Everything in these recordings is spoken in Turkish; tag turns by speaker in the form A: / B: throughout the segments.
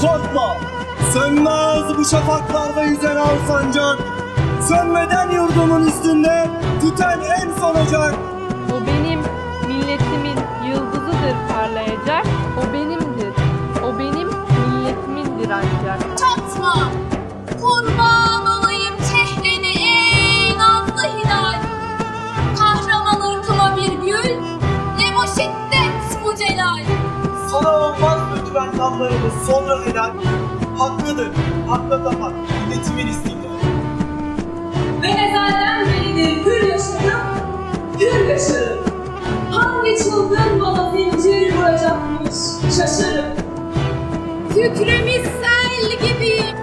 A: Korkma, sönmez bu şafaklarda yüzen al sancak. Sönmeden yurdumun üstünde tüten en son ocak.
B: O benim
A: sonra helal. Hakkıdır, hakka tapan milletimin istiklali.
C: Ben ezelden beridir hür yaşadım, hür yaşarım. Hangi çılgın bana zincir vuracakmış şaşarım. Kükremiz sel gibiyim,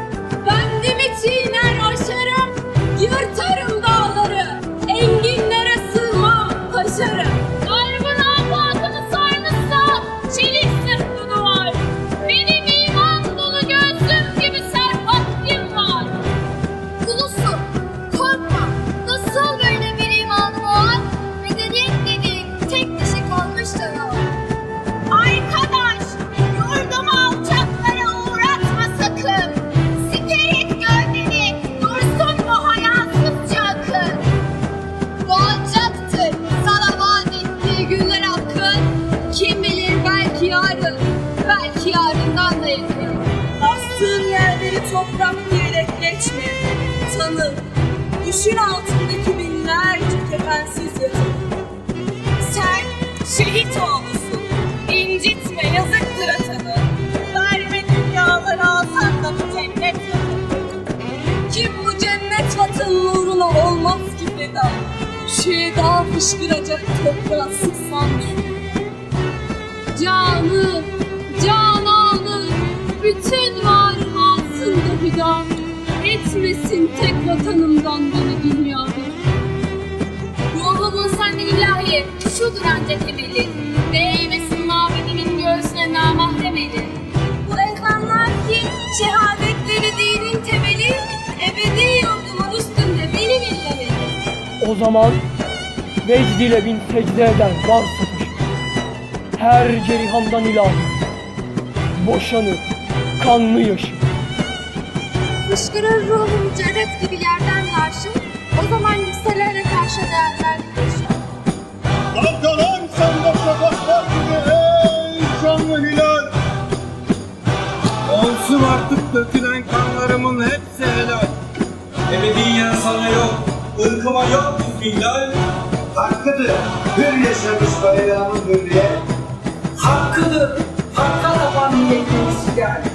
C: günler hakkın. Kim bilir belki yarın, belki yarından da yakın.
D: Bastığın yerleri toprak diyerek geçme. Tanı, düşün altındaki binlerce kefensiz yatır. Sen şehit oğlusun, Şehida fışkıracak toprağa sıksan
C: Canı, cananı, bütün varım altında hüda. Etmesin tek vatanımdan beni dünyada. Ruhumun sen ilahi, şudur ancak temeli. Değmesin mabedimin göğsüne namahrem eli.
D: Bu ezanlar ki şehadetleri dinin temeli, ebedi yurdumun üstünde benim illemeli.
E: O zaman vecd ile bin secde eder var satış. Her cerihamdan ilahi boşanır kanlı yaşı.
C: Fışkırır ruhum ceret gibi yerden karşı. O zaman yükselene karşı değerler yaşar.
A: Dalgalan sende şafaklar gibi ey şanlı hilal. Olsun artık dökülen kanlarımın hepsi helal. Ebediyen sana yok, ırkıma yok ihlal hakkıdır. Hür yaşamış Galeyan'ın hürriye. Hakkıdır. Hakka tapan niyetimiz yani.